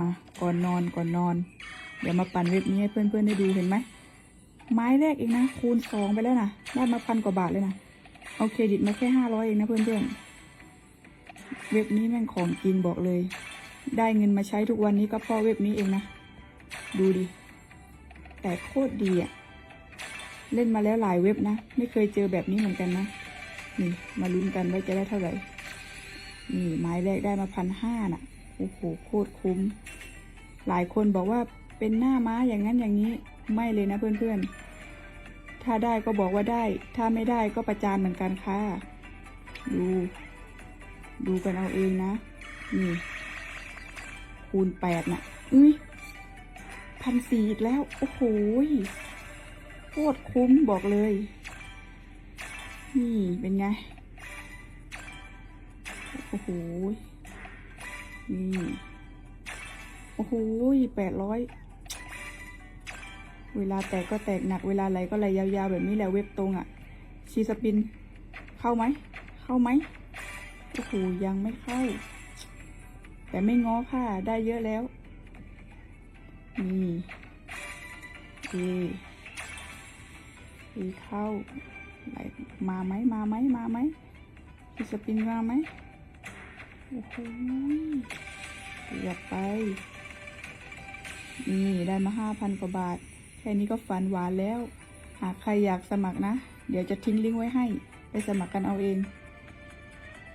มาก่อนนอนก่อนนอน เดี๋ยวมาปั่นเว็บนี้ให้เพื่อนๆได้ดูเห็นไหมไม้แรกเองนะ คูณสองไปแล้วนะได้มาพันกว่าบาทเลยนะเอาเครดิตมาแค่ห้าร้อยเองนะเพื่อนๆเว็บนี้แม่งของจริงบอกเลย ได้เงินมาใช้ทุกวันนี้ก็เพราะเว็บนี้เองนะ ดูดิ แต่โคตรดีอะเล่นมาแล้วหลายเว็บนะ ไม่เคยเจอแบบนี้เหมือนกันนะ นี่ มาลุ้นกันว่าจะได้เท่าไหร่ นี่ไม้แรกได้มาพันห้าน่ะ โอ้โหโคตรคุ้ม หลายคนบอกว่าเป็นหน้าม้าอย่างนั้นอย่างนี้ไม่เลยนะเพื่อนๆ ถ้าได้ก็บอกว่าได้ ถ้าไม่ได้ก็ประจานเหมือนกันค่ะ ดู ดูกันเอาเองนะ นี่ คูณแปดน่ะ อุ้ยพันสี่อีกแล้ว โอ้โหโคตรคุ้มบอกเลย นี่เป็นไง โอ้โห นี่ โอ้โหแปดร้อย เวลาแตกก็แตกหนัก เวลาไหลก็ไหลยาวๆแบบนี้แหละเว็บตรงอะ่ะ ชีสปิน เข้าไหม เข้าไหม โอ้โห ยังไม่เข้า แต่ไม่ง้อค่ะ ได้เยอะแล้ว นี่เอเอเข้าไหลมาไหม มาไหม มาไหมชีสปินมาไหม โอ้โหเกือบไป นี่ได้มาห้าพันกว่าบาท แค่นี้ก็ฝันหวานแล้ว หากใครอยากสมัครนะ เดี๋ยวจะทิ้งลิงก์ไว้ให้ ไปสมัครกันเอาเอง